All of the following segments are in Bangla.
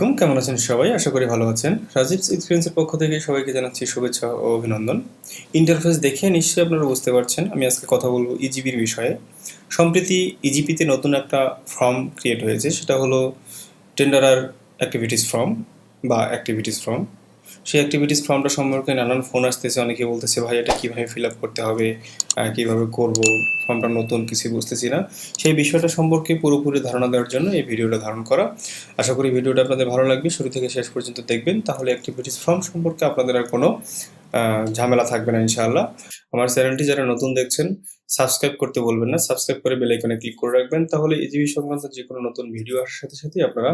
আলাইকুম, কেমন আছেন সবাই? আশা করি ভালো আছেন। রাজীব এক্সপিরিয়েন্সের পক্ষ থেকে সবাইকে জানাচ্ছি শুভেচ্ছা ও অভিনন্দন। ইন্টারফেস দেখে নিশ্চয়ই আপনারা বুঝতে পারছেন, আমি আজকে কথা বলব ইজিপির বিষয়ে। সম্প্রতি ইজিপিতে নতুন একটা ফর্ম ক্রিয়েট হয়েছে, সেটা হলো টেন্ডারার অ্যাক্টিভিটিস ফর্ম বা অ্যাক্টিভিটিস ফর্ম সেই অ্যাক্টিভিটিস ফর্মটা সম্পর্কে নানান ফোন আসতেছে, অনেকে বলতেছে, ভাই, এটা কীভাবে ফিল আপ করতে হবে? কীভাবে করব? ফর্মটা নতুন কিছু বুঝতেছি না। সেই বিষয়টা সম্পর্কে পুরোপুরি ধারণা দেওয়ার জন্য এই ভিডিওটা ধারণ করা। আশা করি ভিডিওটা আপনাদের ভালো লাগবে। শুরু থেকে শেষ পর্যন্ত দেখবেন। তাহলে অ্যাক্টিভিটিস ফর্ম সম্পর্কে আপনাদের আর কোনো ঝামেলা থাকবে না, ইনশাআল্লাহ। আমার চ্যানেলটি যারা নতুন দেখছেন সাবস্ক্রাইব করতে বলবেন না। সাবস্ক্রাইব করে বেল আইকনে ক্লিক করে রাখবেন। তাহলে ইজিবি সংক্রান্ত যে কোনো নতুন ভিডিও আসার সাথে সাথে আপনারা,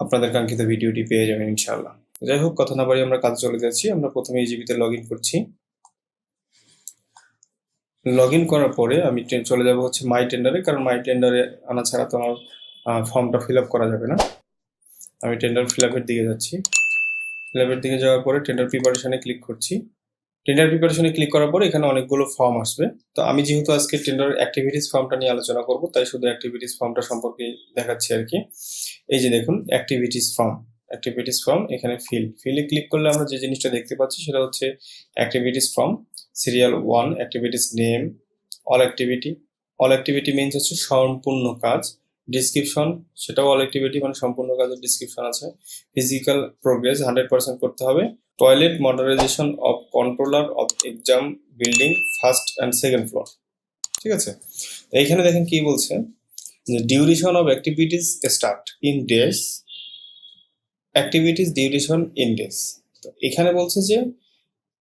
আপনাদের কাঙ্ক্ষিত ভিডিওটি পেয়ে যাবেন, ইনশাআল্লাহ। যাই হোক, কথা না বাড়ি আমরা কাজে চলে যাচ্ছি। আমরা প্রথমে ইজিবিতে লগ ইন করছি। লগ ইন করার পরে আমি চলে যাব হচ্ছে মাই টেন্ডারে কারণ মাই টেন্ডারে আনা ছাড়া তো আমার ফর্মটা ফিল আপ করা যাবে না। আমি টেন্ডার ফিল আপের দিকে যাচ্ছি। ফিল আপের দিকে যাওয়ার পরে টেন্ডার প্রিপারেশনে ক্লিক করছি। টেন্ডার প্রিপারেশনে ক্লিক করার পরে এখানে অনেকগুলো ফর্ম আসবে। তো আমি যেহেতু আজকে টেন্ডার অ্যাক্টিভিটিস ফর্মটা নিয়ে আলোচনা করব, তাই শুধু অ্যাক্টিভিটিস ফর্মটা সম্পর্কে দেখাচ্ছি আর কি। এই যে দেখুন অ্যাক্টিভিটিস ফর্ম অ্যাক্টিভিটিস ফর্ম এখানে ফিল ফিলে ক্লিক করলে আমরা যে জিনিসটা দেখতে পাচ্ছি সেটা হচ্ছে activities form serial one activities name all activity all activity means হচ্ছে সম্পূর্ণ কাজ। ডিসক্রিপশন সেটাও অল অ্যাক্টিভিটি মানে সম্পূর্ণ কাজের ডিসক্রিপশন আছে। ফিজিক্যাল প্রোগ্রেস হান্ড্রেড পার্সেন্ট করতে হবে। Toilet modernization of controller of exam building first and second floor ঠিক আছে? এইখানে দেখেন কি বলছে? যে duration of activities start in days activities duration in days তো এখানে বলছে যে,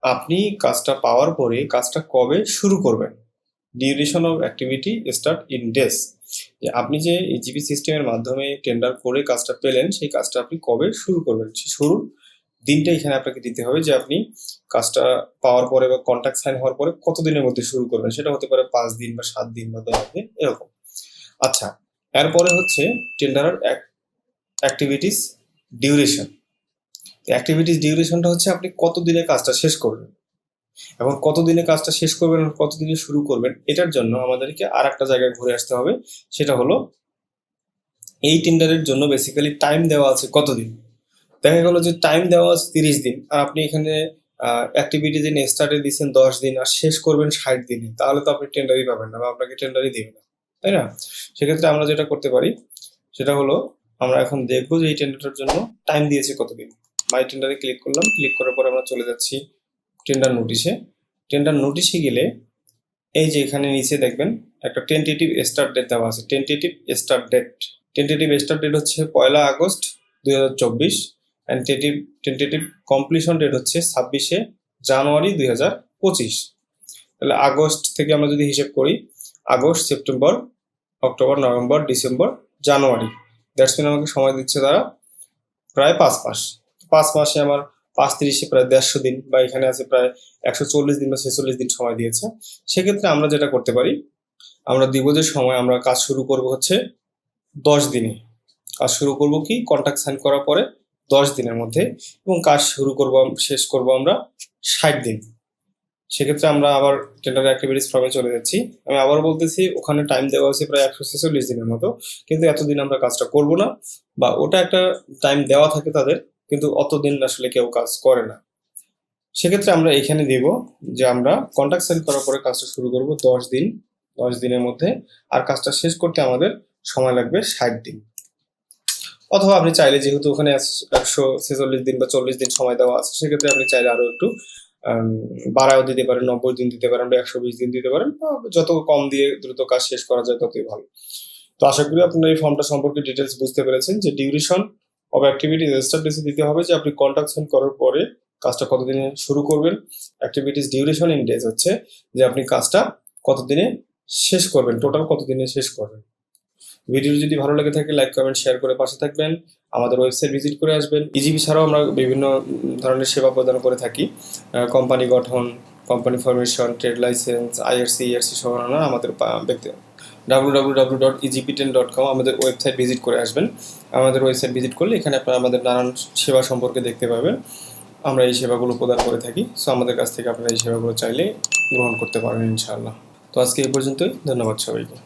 আপনি কাজটা পাওয়ার পরে কাজটা কবে শুরু করবেন? Duration of activity start in days যে আপনি যে ইজিপি সিস্টেমের মাধ্যমে টেন্ডার করে কাজটা পেলেন, সেই কাজটা আপনি কবে শুরু করবেন? সেই শুরুর দিনটা এখানে আপনাকে দিতে হবে যে আপনি কাজটা পাওয়ার পরে বা কন্ট্যাক্ট সাইন হওয়ার পরে কত দিনের মধ্যে শুরু করবেন? সেটা হতে পারে পাঁচ দিন বা সাত দিন বা দশ দিন, এরকম। আচ্ছা এরপরে হচ্ছে টেন্ডারের অ্যাক্টিভিটিস ডিউরেশন অ্যাক্টিভিটিস ডিউরেশনটা হচ্ছে আপনি কত দিনে কাজটা শেষ করবেন। এখন কত দিনে কাজটা শেষ করবেন কত দিনে শুরু করবেন, এটার জন্য আমাদেরকে আর একটা জায়গায় ঘুরে আসতে হবে। সেটা হলো, এই টেন্ডারের জন্য বেসিক্যালি টাইম দেওয়া আছে কতদিন? দেখা গেল যে টাইম দেওয়া আছে তিরিশ দিন, আর আপনি এখানে অ্যাক্টিভিটি দিন স্টার্টে দিচ্ছেন দশ দিন, আর শেষ করবেন ষাট দিনে, তাহলে তো আপনি টেন্ডারই পাবেন না বা আপনাকে টেন্ডারই দেবে না, তাই না? সেক্ষেত্রে আমরা যেটা করতে পারি, সেটা হলো আমরা এখন দেখব যে এই টেন্ডারটার জন্য টাইম দিয়েছে কতদিন। মাই টেন্ডারে ক্লিক করলাম ক্লিক করার পর আমরা চলে যাচ্ছি টেন্ডার নোটিশে টেন্ডার নোটিশে গেলে এই যে এখানে নিচে দেখবেন একটা টেন্টেটিভ স্টার্ট ডেট দেওয়া আছে। Tentative start date tentative start date হচ্ছে পয়লা আগস্ট দুই হাজার চব্বিশ and tentative tentative completion date হচ্ছে ছাব্বিশে জানুয়ারি দুই হাজার পঁচিশ। তাহলে আগস্ট থেকে আমরা যদি হিসেব করি, August, September, October, November, December, January. That's mean আমাকে সময় দিচ্ছে তারা প্রায় পাঁচ মাস। পাঁচ মাসে আমার পাঁচ তিরিশে প্রায় দেড়শো দিন বা এখানে আছে প্রায় একশো চল্লিশ দিন বা ছেচল্লিশ দিন সময় দিয়েছে। সেক্ষেত্রে আমরা যেটা করতে পারি, আমরা দিব যে সময় আমরা কাজ শুরু করব হচ্ছে দশ দিনে। কাজ শুরু করব কি? কন্ট্যাক্ট সাইন করার পরে দশ দিনের মধ্যে এবং কাজ শুরু করব শেষ করব আমরা ষাট দিন। সেক্ষেত্রে আমরা আবার টেন্ডার অ্যাক্টিভিটিস ফর্মে চলে যাচ্ছি। আমি আবার বলতেছি, ওখানে টাইম দেওয়া আছে প্রায় একশো ছেচল্লিশ দিনের মতো। কিন্তু এতদিন আমরা কাজটা করব না বা ওটা একটা টাইম দেওয়া থাকে তাদের, কিন্তু অতদিন আসলে কেউ কাজ করে না। সেক্ষেত্রে আমরা এখানে দিব যে আমরা কন্ট্যাক্ট সাইন করার পরে কাজটা শুরু করব দশ দিন, দশ দিনের মধ্যে। আর কাজটা শেষ করতে আমাদের সময় লাগবে ষাট দিন। অথবা আপনি চাইলে যেহেতু ওখানে একশো ছেচল্লিশ দিন বা চল্লিশ দিন সময় দেওয়া আছে, সেক্ষেত্রে আপনি চাইলে আরও একটু বাড়াও দিতে পারেন, নব্বই দিন দিতে পারেন বা একশো বিশ দিন দিতে পারেন যত কম দিয়ে দ্রুত কাজ শেষ করা যায় ততই ভালো। তো আশা করি আপনারা এই ফর্মটা সম্পর্কে ডিটেলস বুঝতে পেরেছেন যে ডিউরেশন অফ অ্যাক্টিভিটিস স্টার্ট দিতে হবে যে আপনি কন্ট্যাক্ট সাইন করার পরে কাজটা কতদিনে শুরু করবেন। অ্যাক্টিভিটিস ডিউরেশন ইন ডেজ হচ্ছে যে আপনি কাজটা কতদিনে শেষ করবেন টোটাল কতদিনে শেষ করবেন। ভিডিও যদি ভালো লেগে থাকে লাইক কমেন্ট শেয়ার করে পাশে থাকবেন। আমাদের ওয়েবসাইট ভিজিট করে আসবেন। ইজিবি ছাড়াও আমরা বিভিন্ন ধরনের সেবা প্রদান করে থাকি। কোম্পানি গঠন company formation trade licence IRC ERC সহ আমাদের ব্যক্তি W W W dot EGP ten dot com আমাদের ওয়েবসাইট ভিজিট করে আসবেন। আমাদের ওয়েবসাইট ভিজিট করলে এখানে আপনারা আমাদের নানান সেবা সম্পর্কে দেখতে পাবেন। আমরা এই সেবাগুলো প্রদান করে থাকি। সো আমাদের কাছ থেকে আপনারা এই সেবাগুলো চাইলে গ্রহণ করতে পারেন ইনশাআল্লাহ। তো আজকে এই পর্যন্তই। ধন্যবাদ সবাইকে।